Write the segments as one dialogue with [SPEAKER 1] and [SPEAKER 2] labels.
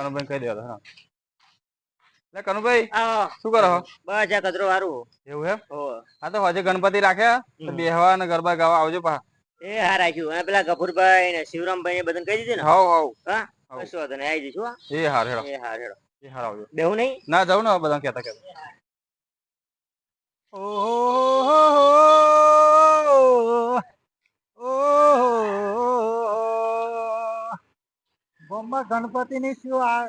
[SPEAKER 1] કનુભાઈ કહી દેવા હા એટલે કનુભાઈ શું કરો
[SPEAKER 2] બસ આ કચરો વારું
[SPEAKER 1] એવું
[SPEAKER 2] હે
[SPEAKER 1] હો તો હજે ગણપતિ રાખ્યા બેહવા અને ગરબા ગાવા આવજો પા
[SPEAKER 2] એ હા રાખ્યું અને પેલા ગફુરભાઈ ને શિવરામભાઈ ને બધાને કહી દીધું ને
[SPEAKER 1] હાવ હાવ
[SPEAKER 2] હા
[SPEAKER 1] હવ.
[SPEAKER 2] વાંધો નહીં આવી જઈશું.
[SPEAKER 1] એ હાર હેડો
[SPEAKER 2] એ હા હેડો
[SPEAKER 1] એ હાર આવજો
[SPEAKER 2] બેહું નહીં
[SPEAKER 1] ના જાઉં ને હવે બધા કહેતા કહેતા
[SPEAKER 3] ગોમમાં ગણપતિની શું આ-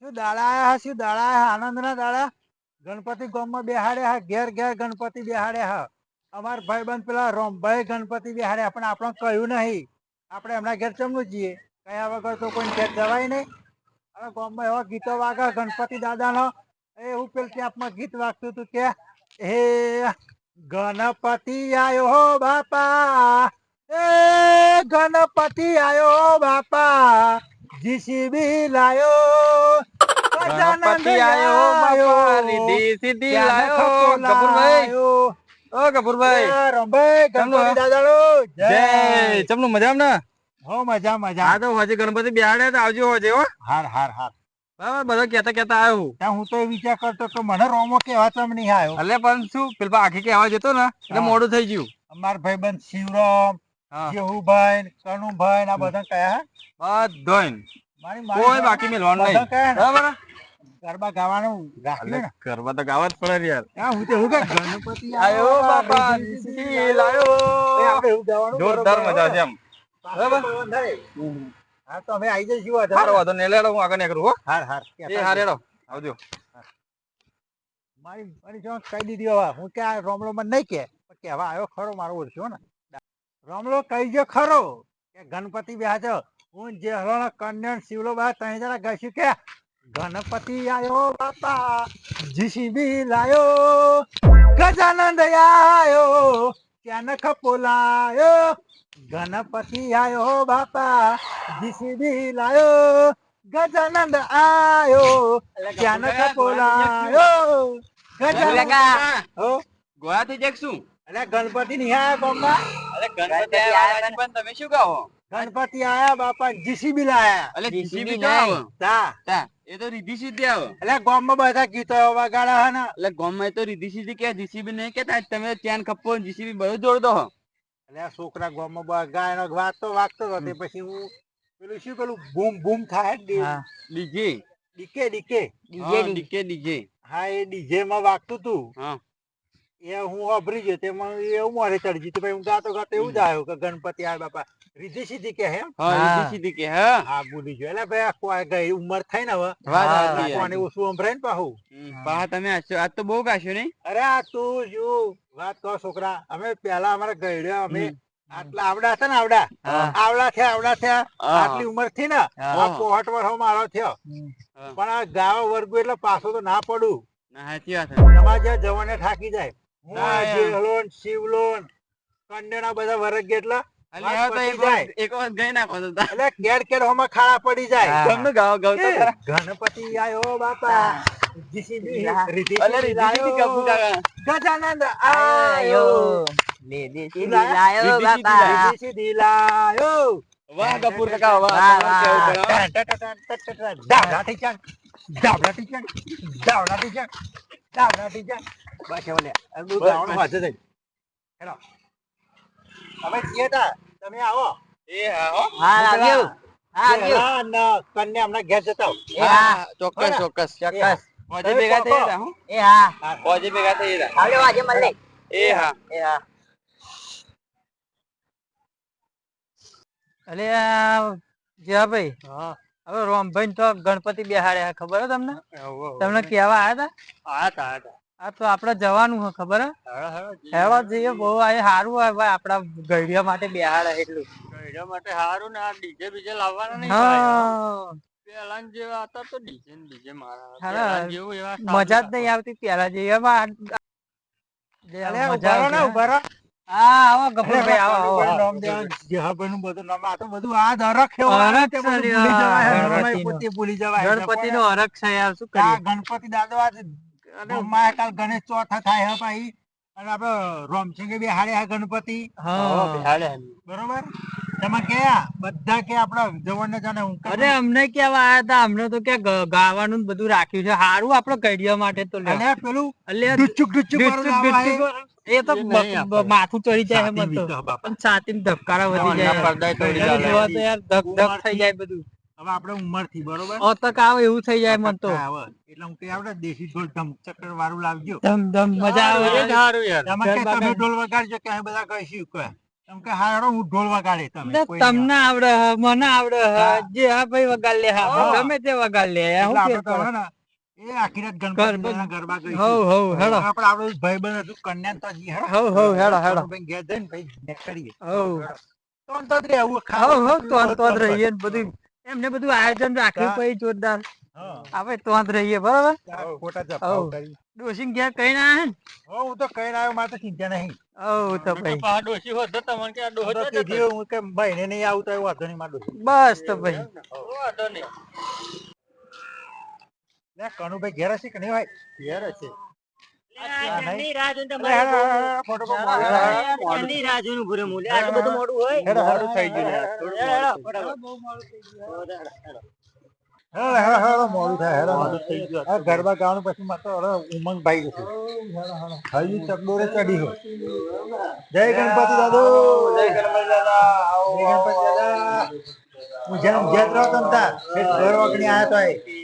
[SPEAKER 3] શું દાડા આયા શું દાડા આયા આનંદના દાડા? ગણપતિ ગોમમાં બેહાડ્યા હા? ઘેર ઘેર ગણપતિ બેહાડ્યા હા? અમાર ભાઈબંધ પેલા રોમભાઈ ગણપતિ બેહાડ્યા પણ આપણે કહ્યું નહીં. આપણે એમના ઘેર ચમનું જઈએ? કયા વગર તો કોઈ ઘેર જવાય નહીં. હવે ગોમમાં એવા ગીતો વાગે, ગણપતિ દાદાનો. એ એવું પેલ ત્યાંમાં ગીત વાગતું હતું કે, હે ગણપતિ આયો હો બાપા એ ગણપતિ આયો બાપા જીસીબી લાયો.
[SPEAKER 1] ગણપતિ આયો બાપા રીધી સીધી લાયો કપૂરભાઈ ઓ કપૂરભાઈ
[SPEAKER 3] રંભાઈ ગણપતિ દાદાનો
[SPEAKER 1] જય. ચમનું મજામાં ને?
[SPEAKER 3] હો મજા મજા.
[SPEAKER 1] આ તો હજી ગણપતિ બિહાડે તો આવજો હજે હો.
[SPEAKER 3] હાર હાર હાર.
[SPEAKER 1] બરાબર બધા કેતા કેતા આવ્યો
[SPEAKER 3] ત્યાં હું તો એ વિચાર કરતો કે મને રોમો કેવા ચમ નહીં આવ્યો.
[SPEAKER 1] એટલે પણ શું પેલા આખી કેવા જતો ને એટલે મોડું થઈ ગયું.
[SPEAKER 3] અમાર ભાઈબંધ શિવરામ જેહુભાઈ કનુભાઈ ના બધા કયા હે? મારી
[SPEAKER 1] કોઈ
[SPEAKER 3] મારી
[SPEAKER 1] બાકી મેલવાનું
[SPEAKER 3] બધા
[SPEAKER 1] નહીં બરાબર?
[SPEAKER 3] ગરબા ગાવાનું ને?
[SPEAKER 1] ગરબા તો ગાવા જ પડે યાર.
[SPEAKER 3] હા, હું તો એવું કે ગણપતિ
[SPEAKER 1] આયો બાપા
[SPEAKER 3] જીસીબી
[SPEAKER 1] જીસીબી
[SPEAKER 3] લાયો. આપણે એવું ગાવાનું
[SPEAKER 1] જોરદાર મજા છે એમ.
[SPEAKER 3] પાછું હા તો અમે આવી જઈશું હવે.
[SPEAKER 1] સારો વાંધો નહીં. લેડો હું આગળ કરું હો.
[SPEAKER 3] હાર હાર.
[SPEAKER 1] એ આવજો.
[SPEAKER 3] મારી મારી જો કહી દીધી હવે હું કે આ રોમલો મને નહીં કે. પણ કહેવા આવ્યો ખરો મારો ઓળખ્યો ને. રોમલો કહી ગયો ખરો કે ગણપતિ બેહાજો હું જે હલોનો કન્યા શિવલો બા ત્રણ જરા ગાઈશું કે ગણપતિ આયો બાપા જીસીબી લાયો ગજાનંદ આયો ત્યાં ખપો લાયો ગણપતિ આયો બાપા જીસીબી લાયો ગજાનંદ આયો ત્યાં ખપો ગજાનંદ હો.
[SPEAKER 1] ગોયા થઈ જાય શું?
[SPEAKER 3] અરે ગણપતિ નહીં આયા બાપા?
[SPEAKER 1] અરે
[SPEAKER 2] ગણપતિ આયા
[SPEAKER 1] પણ તમે શું કહો?
[SPEAKER 3] ગણપતિ આયા બાપા જીસીબી લાયા
[SPEAKER 1] એટલે
[SPEAKER 2] જીસીબી નહીં.
[SPEAKER 3] તા.
[SPEAKER 1] તા એ તો રીધી સીધી આવો.
[SPEAKER 3] એટલે ગામમાં બધા ગીતો વગાડ્યા હે ને.
[SPEAKER 1] એટલે ગામમાં તો રીધી સીધી કે જીસીબી નહીં કેતા તમે ત્યાં ખપ્પો જીસીબી બધું જોડ દો
[SPEAKER 3] એટલે આ છોકરા ગામમાં બધા વાત વાગતો વાગતો હતો. પછી હું પેલું શું પેલું બૂમ બૂમ થાય
[SPEAKER 1] DJ.
[SPEAKER 3] DK DK.
[SPEAKER 1] DJ DK DJ.
[SPEAKER 3] હા એ ડીજે માં વાગતું તું.
[SPEAKER 1] હા.
[SPEAKER 3] એ હું અભરી ગયો તેમાં એવું ઉમારે ચડી ગયું ભાઈ હું ગાતો ગાતો એવું જ આવ્યો કે ગણપતિ આ બાપા રીધી સીધી કે હે?
[SPEAKER 1] રીધી સીધી કે હા.
[SPEAKER 3] હા ભૂલી ગયો. એટલે ભાઈ આ ગઈ ઉંમર થઈ ને હવે. કોને ઓછું સંભળાય ને પાછું
[SPEAKER 1] પા તમે આજ તો બહુ ગાશો નહીં?
[SPEAKER 3] અરે આ તું જો વાત કહો છોકરા અમે પેલા અમારા ગયડ્યા અમે આટલા આવડા હતા ને આવડા. આવડા થયા આવડા થયા આટલી ઉંમરથી ને આ પોહટ વર્ષ મારો થયો. પણ આ ગાવા વર્ગ એટલે પાછો તો ના પડું.
[SPEAKER 1] ના સાચી વાત
[SPEAKER 3] તમારે જ્યાં જવાને થાકી જાય. હું
[SPEAKER 1] ના,
[SPEAKER 3] આ
[SPEAKER 1] એમ.
[SPEAKER 3] જેહલોન શિવલોન કન્યાના બધા વર્ગ
[SPEAKER 1] ખરા.
[SPEAKER 3] ગણપતિ આયો બાપા. ગજાનંદ આયો લાયા?
[SPEAKER 2] બાપા
[SPEAKER 3] લાયો
[SPEAKER 1] વાહ કપૂર કાકા વાહ
[SPEAKER 2] વાહ,
[SPEAKER 1] તમારે કેવું
[SPEAKER 2] વાહ.
[SPEAKER 1] કરો.
[SPEAKER 3] ડાબલાથી ચાલ છીએ તા તમે આવો
[SPEAKER 1] એ હા હો.
[SPEAKER 2] હા આવ્યું હા આવ્યું
[SPEAKER 3] પેલા હમણાં ઘેર જતા
[SPEAKER 2] હા
[SPEAKER 1] ચોક્કસ ચોક્કસ
[SPEAKER 3] ચોક્કસ.
[SPEAKER 1] હોજે ભેગા થઈ જતા હું
[SPEAKER 2] એ હા
[SPEAKER 1] હોજે ભેગા થઈ જતા
[SPEAKER 2] આવ્યો આજે મળે
[SPEAKER 1] એ હા
[SPEAKER 2] એ હા
[SPEAKER 4] અલે આ જીવાભાઈ
[SPEAKER 3] હા
[SPEAKER 4] હવે રોમભાઈ તો ગણપતિ બેહાડ્યા ખબર હે તમને. તમને કેવા આયા
[SPEAKER 3] હા હા
[SPEAKER 4] હતા આ તો આપડે જવાનું હે ખબર હે. હેવા જઈએ બહુ આ સારું હોય ભાઈ આપડા ગઈડિયા માટે બેહાડે એટલું.
[SPEAKER 3] ગયડા માટે સારું ને આ ડીજે બીજે લાવવાના
[SPEAKER 4] નહીં
[SPEAKER 3] પેલા જેવા હતા તો ડીજે ને મારા
[SPEAKER 4] હા.
[SPEAKER 3] જેવું એવા
[SPEAKER 4] મજા જ નહીં આવતી પેલા જઈએ એમાં જે
[SPEAKER 3] અરે
[SPEAKER 4] મજા
[SPEAKER 3] ઊભા રહો ને, ઊભા રહો.
[SPEAKER 4] હા આવો ગફુરભાઈ આવો આવો
[SPEAKER 3] નામ દેવાનું, જેહાભાઈનું બધું નામ. આ તો બધું આ દરખ એવો
[SPEAKER 4] હરખ
[SPEAKER 3] આવે તે બધું
[SPEAKER 4] છે
[SPEAKER 3] ભૂલી જવાય.
[SPEAKER 4] લ્યા,
[SPEAKER 3] હનુમાઈ
[SPEAKER 4] ગણપતિનો.
[SPEAKER 3] પોતે ભૂલી જવાય.
[SPEAKER 4] ગણપતિ નો હરખ છે યાર શું કરીએ?
[SPEAKER 3] ગણપતિ દાદો આજ ગામમાં કાલ ગણેશ ચોથા થાય હે ભાઈ. અને આપડે રોમસિંગે બિહાડે ગણપતિ?
[SPEAKER 4] હા.
[SPEAKER 3] બરોબર? તમે કયા? બધા કે આપડા જવાન જાણે હું
[SPEAKER 4] અરે અમને કેવા આયા તા અમને તો કે ગાવાનું બધું રાખ્યું છે. સારું આપડે કડિયા માટે તો.
[SPEAKER 3] પેલું
[SPEAKER 4] અલ્યા,
[SPEAKER 3] ડુચુક ડુચુક
[SPEAKER 4] ડુચુક એ તો માથું ચડી જાય એમ તો પણ છાતી ધબકારા વધી જાય. તો યાર ધક ધક થઈ જાય બધું.
[SPEAKER 3] હવે આપણે ઉંમરથી બરોબર?
[SPEAKER 4] અતક આવે એવું થઈ જાય મન તો
[SPEAKER 3] એટલે હું કે આપણે દેશી ઢોલ ધમ ચક્કર વાળું લાવજો.
[SPEAKER 4] ધમ ધમ મજા આવે.
[SPEAKER 1] જ યાર.
[SPEAKER 3] તમે કે તમે ઢોલ વગાડજો કે બધા બધા કહીશું કહે. તમે કે હારો હું ઢોલ વગાડે તમે. કોઈ
[SPEAKER 4] તમને આવડે હ, મને આવડે હા. જે હા ભાઈ વગાડ લે હા. ગમે તે વગાડ લે. હું
[SPEAKER 3] એટલે તો ને, એ આખી રાત
[SPEAKER 4] ગરબા-
[SPEAKER 3] ગરબા
[SPEAKER 4] હવ હવ હેડો.
[SPEAKER 3] આપણે આપણું ભાઈબંધ હતું કન્યા તો હજી હેડો.
[SPEAKER 4] હવ હવ હેડો હેડો.
[SPEAKER 3] ભાઈ ઘેર જઈને પછી નીકળીએ.
[SPEAKER 4] હવ.
[SPEAKER 3] તો તો જ
[SPEAKER 4] હવ તો તો રહીએ બધું. એમને બધું આયોજન રાખ્યું પછી જોરદાર. આપણે તો જ રહીએ બરાબર?
[SPEAKER 3] આ ક્યાં જપાવ. કરી.
[SPEAKER 4] ડોશીને ઘેર કઈ ના હે ને?
[SPEAKER 3] હો, હું તો કઈ આવ્યો મારે તો ચિંતા નહીં.
[SPEAKER 4] હવ તો ભાઈ.
[SPEAKER 3] હું તો કીધું હું કે ભાઈને નહીં આવતો વાંધો નહીં મારે.
[SPEAKER 4] બસ તો ભાઈ.
[SPEAKER 3] લે, કણુભાઈ ઘેર હશે કે નહીં ભાઈ? ઘેર હશે.
[SPEAKER 2] રાહ રાહ
[SPEAKER 1] ગયું
[SPEAKER 3] ગરબા ગાવાનું પછી મારે ઉમંગ ભાઈ જશે હજી ચકડોરે ચડી હોય. જય ગણપતિ દાદો. જય ગણપતિ દાદા. જય ગણપતિ દાદા. હું જેમ જેત રહ્યો તમ ઘર વગણી આવ્યા તો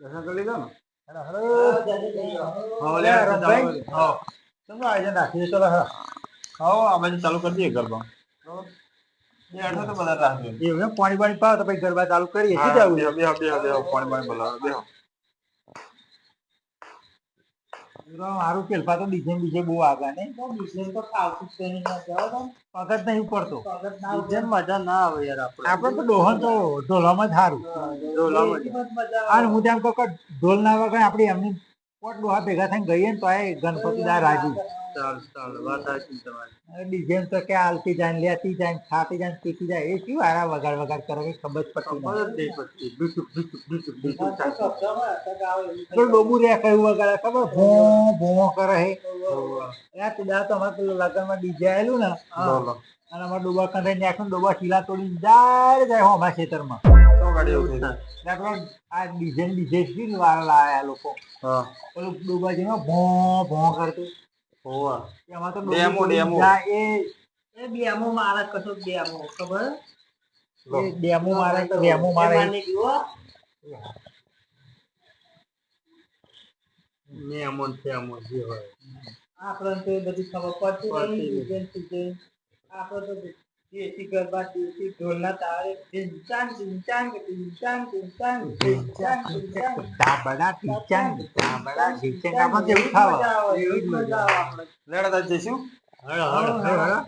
[SPEAKER 3] દર્શન કરી લીધો ને. પાણી પાણી પાવ તો પછી ગરબા ચાલુ કરીએ.
[SPEAKER 1] પાણી પાણી બોલાવો, બેહો.
[SPEAKER 3] મારું પેલપા તો ડિઝાઇન બીજે બહુ આગા ને પગત નહીં પડતો
[SPEAKER 1] મજા ના આવે યાર આપણે.
[SPEAKER 3] આપડે તો ડોહન તો ઢોલામાં જ સારું. અને હું તેમ કહું કે ઢોલ ના વગર આપણે એમની પોટ ડોહા ભેગા થઈને ગઈએ ને તો આ ગણપતિ દા રાજી.
[SPEAKER 1] ચાલ ચાલ વાત સાચી તમારી.
[SPEAKER 3] ડીજે તો કે આલતી જાય લેતી જાય ખાતી જાય પીતી જાય એ શું આરા વગાડ વગાડ કરે કે ખબર જ પડતી
[SPEAKER 1] પડતી.
[SPEAKER 3] તો ડોબુ રે કયું વગાડે? ખબર? ભો ભો કરે હે. યાર તું દાડો તો અમારે પેલું લગનમાં ડીજે આવેલું ને અને અમારે ડોબા કંઠે નાખ્યું ડોબા શીલા તોડીને જાય જાય હો અમારા ખેતરમાં. આપણે આ ડીજે ને થી વાળા લાયા લોકો.
[SPEAKER 1] હા.
[SPEAKER 3] પેલું ડોબા જેમાં ભો ભો કરતું.
[SPEAKER 1] હોવા.
[SPEAKER 3] એમાં તો
[SPEAKER 1] ડેમો, ડેમો.
[SPEAKER 3] એ એ ડેમો મારે કશો ડેમો ખબર? એ ડેમો મારે તો ડેમો મારે.
[SPEAKER 1] ને અમોન જે હોય.
[SPEAKER 3] આપણને તો બધી ખબર પડતી નહીં આપણે તો દેશી ગરબા દેશી ઢોલના તારે ઢીંચાંગ, ઢીંચાંગ, ઢીંચાંગ, ઢીંચાંગ, ઢીંચાંગ, ઢીંચાંગ. ધાબળા, ઢીંચાંગ, ધાબળા, ઢીંચાંગ. આપણે એવું ખાવા. એવું જ મજા આવે આપણે.
[SPEAKER 1] લેડા તાર જઈશું?
[SPEAKER 3] હેડો, હેડો, હેડો.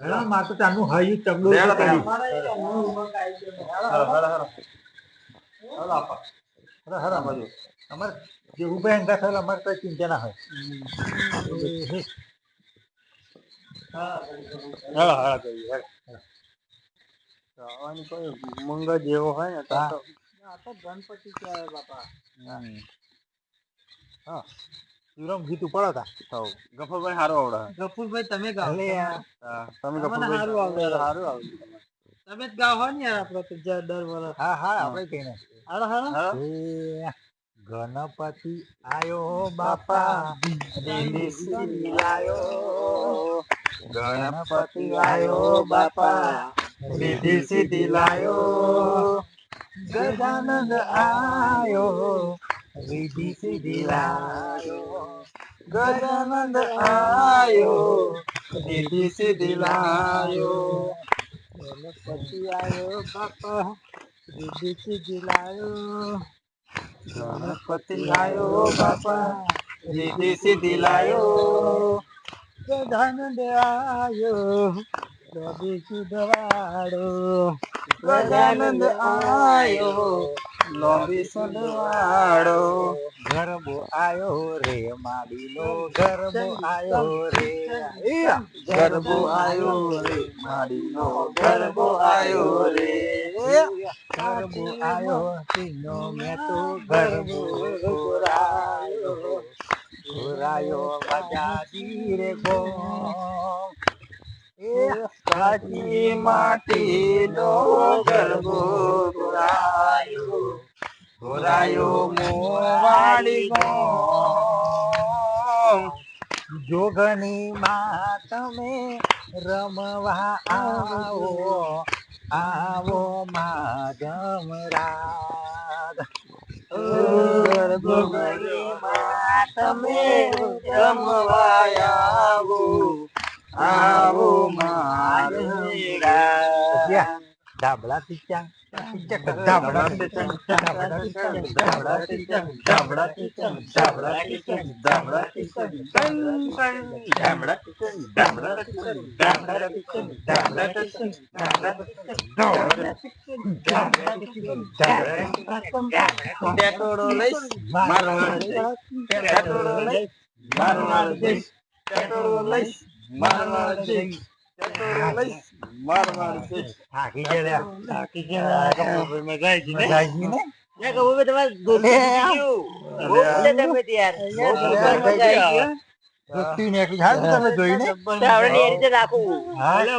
[SPEAKER 3] હેડો, મારે તો ચાનું હૈયું ચગડું
[SPEAKER 1] લેડો
[SPEAKER 3] છે.
[SPEAKER 1] તાર. હેડો, હેડો, હેડો. હેડો આપા.
[SPEAKER 3] હેડો.
[SPEAKER 1] આ બાજુ.
[SPEAKER 3] અમારે જે ઊભા એંગા થયેલા અમારે કઈ ચિંતા ના હોય
[SPEAKER 1] કોઈ ઉમંગ જ એવો હોય ને તો
[SPEAKER 3] આ તો ગણપતિ કહેવાય બાપા. હા. શિવરામ ગીત ઉપાડો તા.
[SPEAKER 1] હઉ. ગફુરભાઈ હારો આવડે.
[SPEAKER 4] ગફુરભાઈ તમે
[SPEAKER 1] ગાવ તમે ગફુરભાઈ
[SPEAKER 4] સારું આવડે.
[SPEAKER 1] સારું આવડે.
[SPEAKER 4] તમે જ ગાવ હો ને યાર આપડે તો દર વર્ષ.
[SPEAKER 3] હા હા આપણે કઈ ના
[SPEAKER 4] હાલો હાલો.
[SPEAKER 1] હા?
[SPEAKER 3] ગણપતિ આયો બાપા.
[SPEAKER 1] દેશી
[SPEAKER 3] લાયો.
[SPEAKER 1] ગણપતિ લાયો બાપા સીધી સીધી લાયો.
[SPEAKER 3] ગજાનંદ આયો સીધી સીધી લાયો.
[SPEAKER 1] ગજાનંદ આયો સીધી સીધી લાયો.
[SPEAKER 3] ગણપતિ આયો બાપા સીધી સીધી લાયો.
[SPEAKER 1] ગણપતિ લાયો બાપા સીધી સીધી લાયો.
[SPEAKER 3] ગજાનંદ આયો લોભી સુધવાડો
[SPEAKER 1] ગજાનંદ આયો લોબી સુધવાડો
[SPEAKER 3] ગરબો આયો રે માડીનો ગરબો આયો રે
[SPEAKER 1] ગરબો આયો રે માડીનો ગરબો આયો રે
[SPEAKER 3] ગરબો આયો તીનો મેં તો ગરબો ઘોરાયો ઘોરાયો મજાજી રે ગો. એ
[SPEAKER 1] કાચી માટીનો ગરબો ઘોરાયો ઘોરાયો મોવાડી ગો.
[SPEAKER 3] જોગની માં તમે રમવા આવો આવો માં જમરાજ
[SPEAKER 1] જોગણી માં તમે રમવા આવો. આવો મારા
[SPEAKER 3] ધાબળા ટીચા
[SPEAKER 1] ધાબળા ટીચંગ, ધાબળા ટીચંગ, ધાબળા ટેટોડો લઈશ, જઈશ, ટેટોડો લઈશ, લઈશ,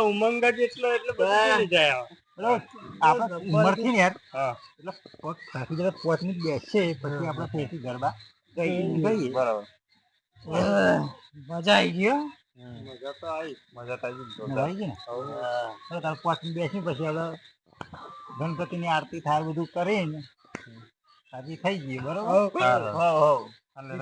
[SPEAKER 3] ઉમંગ જ એટલો એટલો આપણે ઉંમરથી એટલે કાફી જરા પોચ મિનિટ પછી આપણે ફરીથી ગરબા ગઈએ
[SPEAKER 1] બરાબર
[SPEAKER 3] મજા આવી ગયો
[SPEAKER 1] મજા તો આવી મજા તો. આવી
[SPEAKER 3] ને? તારે બેસી પછી હવે ગણપતિની આરતી થાય બધું કરીને સાજી થઈ ગઈ બરોબર?
[SPEAKER 1] હા.
[SPEAKER 3] હો હો.
[SPEAKER 1] અને